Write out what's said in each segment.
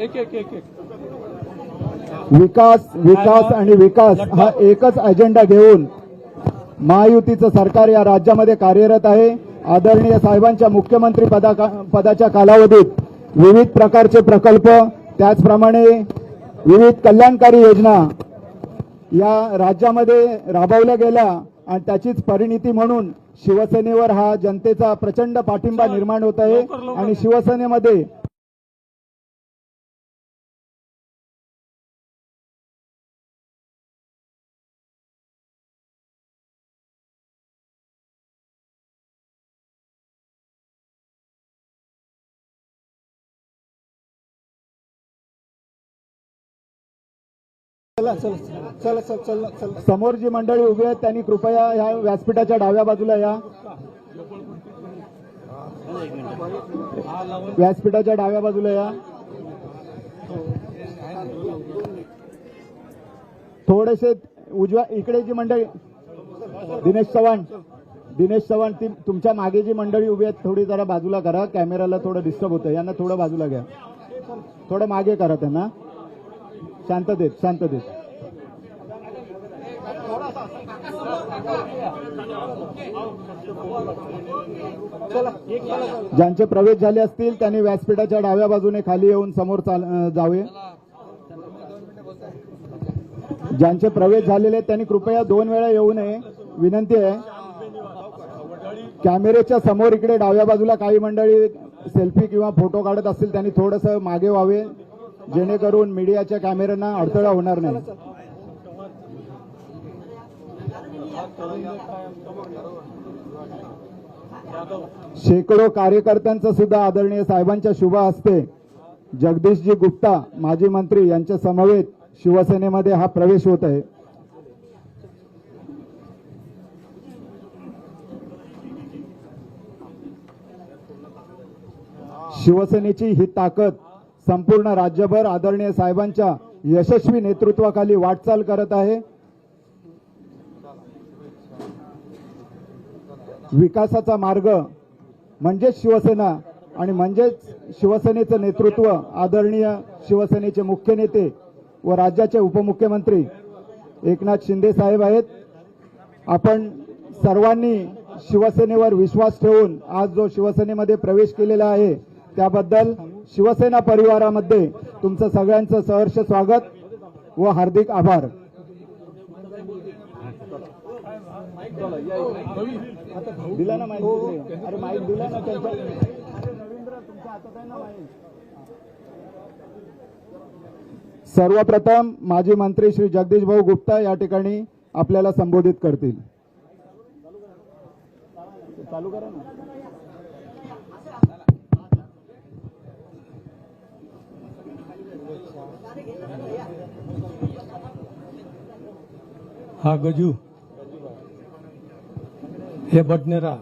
एक एक एक एक. विकास विकास आणि विकास हा एकच अजेंडा घेऊन महायुतीचं सरकार या राज्यामध्ये कार्यरत आहे. आदरणीय साहेबांच्या मुख्यमंत्री पदा पदाच्या कालावधीत विविध प्रकारचे प्रकल्प त्याचप्रमाणे विविध कल्याणकारी योजना या राज्यामध्ये राबवल्या गेल्या आणि त्याचीच परिणिती म्हणून शिवसेनेवर हा जनतेचा प्रचंड पाठिंबा निर्माण होत आहे आणि शिवसेनेमध्ये चला चला चला चला चला चला. समोर जी मंडळी उभी आहेत त्यांनी कृपया ह्या व्यासपीठाच्या डाव्या बाजूला या. व्यासपीठाच्या डाव्या बाजूला या. थोडेसे उजव्या इकडे जी मंडळी. दिनेश चव्हाण. दिनेश चव्हाण ती तुमच्या मागे जी मंडळी उभी आहेत थोडी जरा बाजूला करा. कॅमेराला थोडं डिस्टर्ब होतं यांना थोडं बाजूला घ्या. थोडं मागे करा त्यांना. शांततेत शांततेत ज्यांचे प्रवेश झाले असतील त्यांनी व्यासपीठाच्या डाव्या बाजूने खाली येऊन समोर चाल जावे. ज्यांचे प्रवेश झालेले आहेत त्यांनी कृपया दोन वेळा येऊ नये. विनंती आहे. कॅमेरेच्या समोर इकडे डाव्या बाजूला काही मंडळी सेल्फी किंवा फोटो काढत असतील त्यांनी थोडस मागे व्हावे. जेणेकरून मीडियाच्या कॅमेऱ्यांना अडथळा होणार नाही. शेकडो कार्यकर्त्यांचं सुद्धा आदरणीय साहेबांच्या शुभ असते जगदीशजी गुप्ता माजी मंत्री यांच्या समवेत शिवसेनेमध्ये हा प्रवेश होत आहे. शिवसेनेची ही ताकद संपूर्ण राज्यभर आदरणीय साहेबांच्या यशस्वी नेतृत्वाखाली वाटचाल करत आहे. विकासाचा मार्ग म्हणजेच शिवसेना आणि म्हणजेच शिवसेनेचं नेतृत्व आदरणीय शिवसेनेचे मुख्य नेते व राज्याचे उपमुख्यमंत्री एकनाथ शिंदे साहेब आहेत. आपण सर्वांनी शिवसेनेवर विश्वास ठेवून आज जो शिवसेनेमध्ये प्रवेश केलेला आहे त्याबद्दल शिवसेना परिवारामध्ये तुमचं सगळ्यांचं सहर्ष स्वागत व हार्दिक आभार. दिला ना अरे माईक दिला ना त्यांच्या सर्वप्रथम माजी मंत्री श्री जगदीश भाऊ गुप्ता या ठिकाणी आपल्याला संबोधित करतील. चालू करा ना. हा गजू हे बडनेरा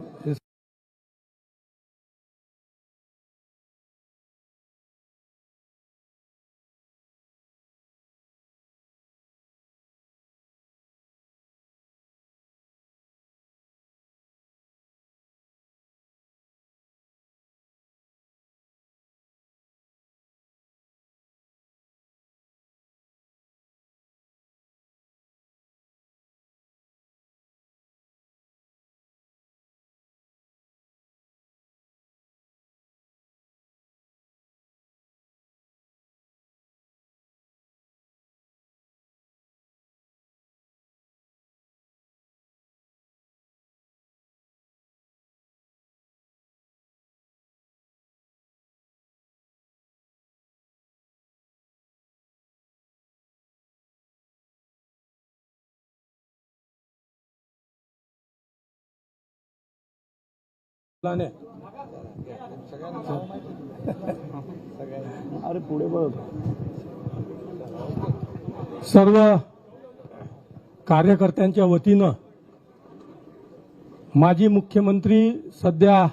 अरे पुढे बघ. सर्व कार्यकर्त्यांच्या वतीनं माजी मुख्यमंत्री सध्या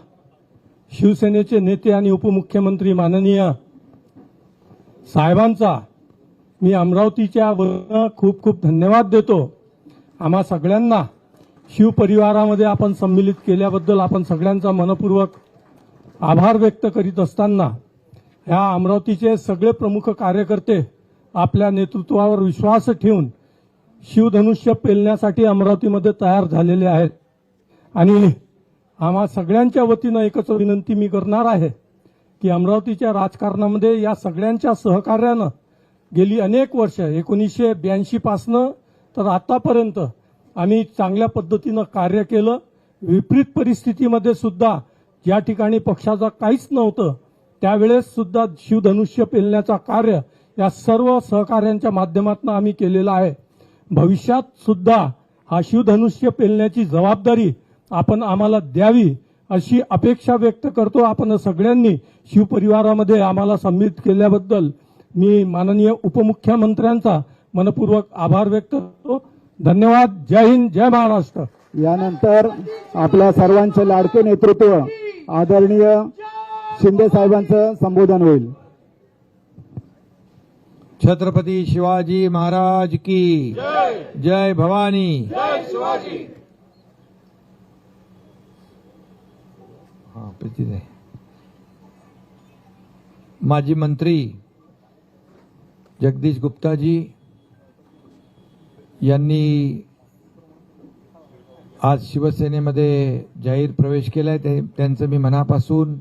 शिवसेनेचे नेते आणि उपमुख्यमंत्री माननीय साहेबांचा मी अमरावतीच्या वतीनं खूप खूप धन्यवाद देतो. आम्हा सगळ्यांना शिवपरिवारामध्ये आपण संमिलित केल्याबद्दल आपण सगळ्यांचा मनपूर्वक आभार व्यक्त करीत असताना ह्या अमरावतीचे सगळे प्रमुख कार्यकर्ते आपल्या नेतृत्वावर विश्वास ठेवून शिवधनुष्य पेलण्यासाठी अमरावतीमध्ये तयार झालेले आहेत. आणि आम्हा सगळ्यांच्या वतीनं एकच विनंती मी करणार आहे की अमरावतीच्या राजकारणामध्ये या सगळ्यांच्या सहकार्यानं गेली अनेक वर्ष एकोणीसशे ब्याऐंशीपासनं तर आतापर्यंत आम्ही चांगल्या पद्धतीनं कार्य केलं. विपरीत परिस्थितीमध्ये सुद्धा ज्या ठिकाणी पक्षाचं काहीच नव्हतं त्यावेळेस सुद्धा शिवधनुष्य पेलण्याचा कार्य या सर्व सहकार्यांच्या माध्यमातून आम्ही केलेलं आहे. भविष्यात सुद्धा हा शिवधनुष्य पेलण्याची जबाबदारी आपण आम्हाला द्यावी अशी अपेक्षा व्यक्त करतो. आपण सगळ्यांनी शिवपरिवारामध्ये आम्हाला सम्मिलित केल्याबद्दल मी माननीय उपमुख्यमंत्र्यांचा मनपूर्वक आभार व्यक्त करतो. धन्यवाद जय हिंद जय महाराष्ट्र. यानंतर आपल्या सर्वांचे लाडके नेतृत्व आदरणीय शिंदे साहेबांचं संबोधन होईल. छत्रपती शिवाजी महाराज की जय भवानी. हा आहे. माजी मंत्री जगदीश गुप्ताजी यांनी आज शिवसेनेमध्ये जाहीर प्रवेश केलाय. ते त्यांचं मी मनापासून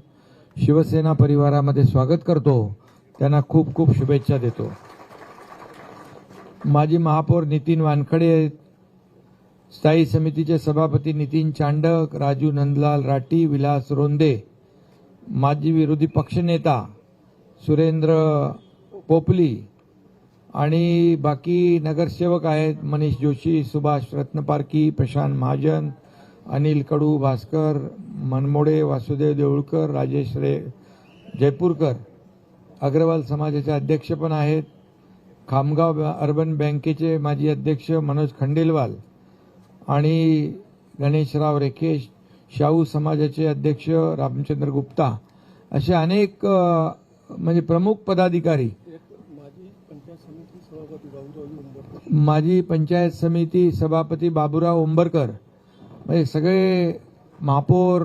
शिवसेना परिवारामध्ये स्वागत करतो. त्यांना खूप खूप शुभेच्छा देतो. माजी महापौर नितीन वानखडे आहेत. स्थायी समितीचे सभापती नितीन चांडक राजू नंदलाल राठी विलास रोंदे माजी विरोधी पक्षनेता सुरेंद्र पोपली आणि बाकी नगरसेवक आहेत मनीष जोशी सुभाष रत्नपारकी प्रशांत महाजन अनिल कडू भास्कर मनमोडे वासुदेव देऊळकर राजेश रे जयपूरकर. अग्रवाल समाजाचे अध्यक्ष पण आहेत. खामगाव अर्बन बँकेचे माजी अध्यक्ष मनोज खंडेलवाल आणि गणेशराव रेखेश शाहू समाजाचे अध्यक्ष रामचंद्र गुप्ता. असे अनेक म्हणजे प्रमुख पदाधिकारी माजी पंचायत समिती सभापती बाबुराव उंबरकर म्हणजे सगळे महापौर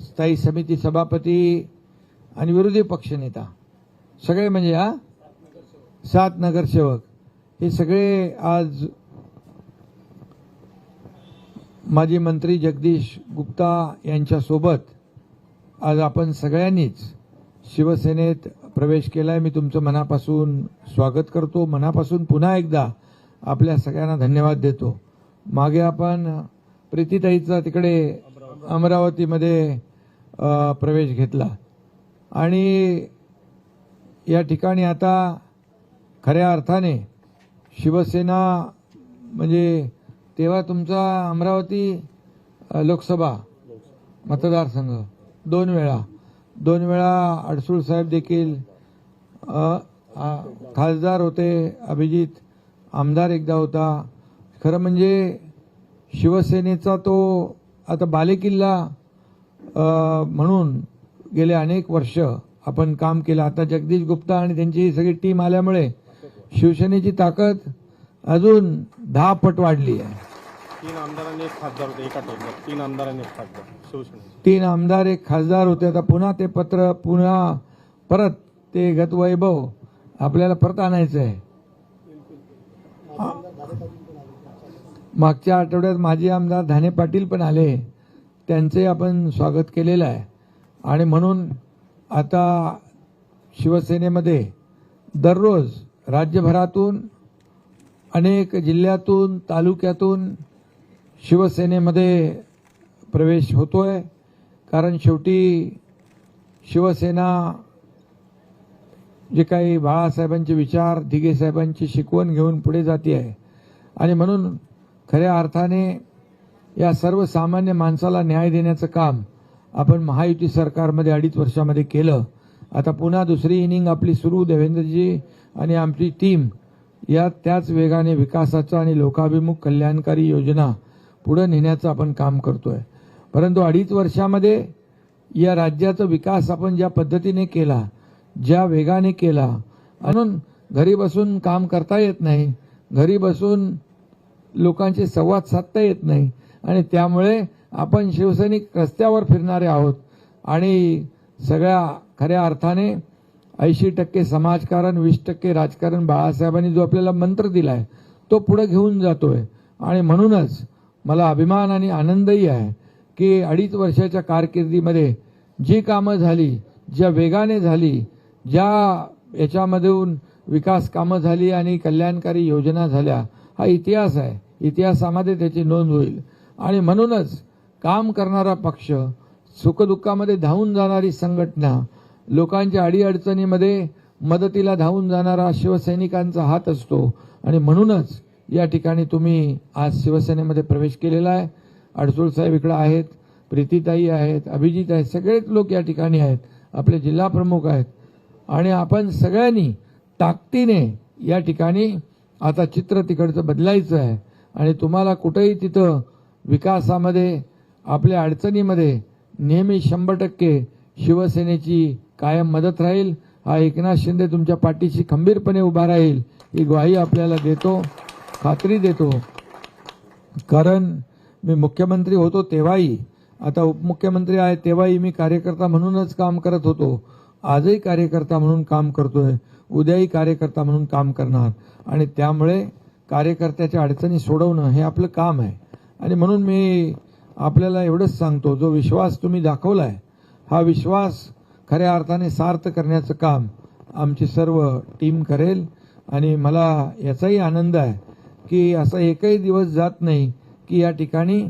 स्थायी समिती सभापती आणि विरोधी पक्षनेता सगळे म्हणजे हा? सात नगरसेवक. हे सगळे आज माजी मंत्री जगदीश गुप्ता यांच्यासोबत आज आपण सगळ्यांनीच शिवसेनेत प्रवेश केलाय मी तुमचं मनापासून स्वागत करतो. मनापासून पुन्हा एकदा आपल्या सगळ्यांना धन्यवाद देतो. मागे आपण प्रीतीताईचा तिकडे अमरावतीमध्ये प्रवेश घेतला. आणि या ठिकाणी आता खऱ्या अर्थाने शिवसेना म्हणजे तेव्हा तुमचा अमरावती लोकसभा मतदारसंघ दोन वेळा. दोन वेळा अडसूळ साहेब देखील खासदार होते अभिजित आमदार एकदा होता. खरं म्हणजे शिवसेनेचा तो आता बालेकिल्ला म्हणून गेले अनेक वर्ष आपण काम केलं. आता जगदीश गुप्ता आणि त्यांची ही सगळी टीम आल्यामुळे शिवसेनेची ताकद अजून दहा पट वाढली आहे. तीन आमदारांनी एक खासदार होते एका तीन आमदारांनी एक खासदार. तीन आमदार एक खासदार होते. आता पुन्हा ते पत्र पुन्हा परत ते गतवैभव आपल्याला परत आणायचं आहे. मागच्या आठवड्यात माजी आमदार धाने पाटील पण आले. त्यांचे आपण स्वागत केलेलं आहे. आणि म्हणून आता शिवसेनेमध्ये दररोज राज्यभरातून अनेक जिल्ह्यातून तालुक्यातून शिवसेनेमध्ये प्रवेश होतो आहे कारण शेवटी शिवसेना जे काही बाळासाहेबांचे विचार दिघे साहेबांची शिकवण घेऊन पुढे जाते आहे. आणि म्हणून खऱ्या अर्थाने या सर्वसामान्य माणसाला न्याय देण्याचं काम आपण महायुती सरकारमध्ये अडीच वर्षामध्ये केलं. आता पुन्हा दुसरी इनिंग आपली सुरू देवेंद्रजी आणि आमची टीम या त्याच वेगाने विकासाचा आणि लोकाभिमुख कल्याणकारी योजना पुढे नेण्याचं आपण काम करतोय. परंतु अडीच वर्षामध्ये या राज्याचा विकास आपण ज्या पद्धतीने केला ज्या वेगाने केला म्हणून घरी बसून काम करता येत नाही घरी बसून लोकांचे संवाद साधता येत नाही आणि त्यामुळे आपण शिवसैनिक रस्त्यावर फिरणारे आहोत. आणि सगळ्या खऱ्या अर्थाने ऐंशी टक्के समाजकारण वीस टक्के राजकारण बाळासाहेबांनी जो आपल्याला मंत्र दिला आहे तो पुढे घेऊन जातोय. आणि म्हणूनच मला अभिमान आणि आनंदही आहे की अडीच वर्षाच्या कारकिर्दीमध्ये जी कामं झाली ज्या वेगाने झाली ज्या याच्यामधून विकास कामं झाली आणि कल्याणकारी योजना झाल्या हा इतिहास आहे. इतिहासामध्ये त्याची नोंद होईल. आणि म्हणूनच काम करणारा पक्ष सुखदुःखामध्ये धावून जाणारी संघटना लोकांच्या अडीअडचणीमध्ये मदतीला धावून जाणारा शिवसैनिकांचा हात असतो. आणि म्हणूनच या ठिकाणी तुम्ही आज शिवसेनेमध्ये प्रवेश केलेला आहे. अडसूळ साहेब इकडे आहेत प्रीतीताई आहेत अभिजित आहेत सगळेच लोक या ठिकाणी आहेत. आपले जिल्हा प्रमुख आहेत. आणि आपण सगळ्यांनी ताकदीने या ठिकाणी आता चित्र तिकडचं बदलायचं आहे. आणि तुम्हाला कुठंही तिथं विकासामध्ये आपल्या अडचणीमध्ये नेहमी शंभर टक्के शिवसेनेची कायम मदत राहील. हा एकनाथ शिंदे तुमच्या पाठीशी खंबीरपणे उभा राहील ही ग्वाही आपल्याला देतो. खात्री देतो. कारण मी मुख्यमंत्री होतो तेव्हाही आता उपमुख्यमंत्री आहे तेव्हाही मी कार्यकर्ता म्हणूनच काम करत होतो. आजही कार्यकर्ता म्हणून काम करतोय उद्याही कार्यकर्ता म्हणून काम करणार. आणि त्यामुळे कार्यकर्त्याच्या अडचणी सोडवणं हे आपलं काम आहे. आणि म्हणून मी आपल्याला एवढंच सांगतो जो विश्वास तुम्ही दाखवलाय हा विश्वास खऱ्या अर्थाने सार्थ करण्याचं काम आमची सर्व टीम करेल. आणि मला याचाही आनंद आहे. की असा एकही दिवस जात नाही की या ठिकाणी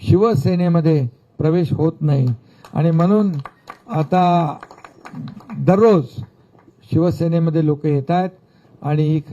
शिवसेनेमध्ये प्रवेश होत नाही. आणि म्हणून आता दररोज शिवसेनेमध्ये लोक येत आहेत आणि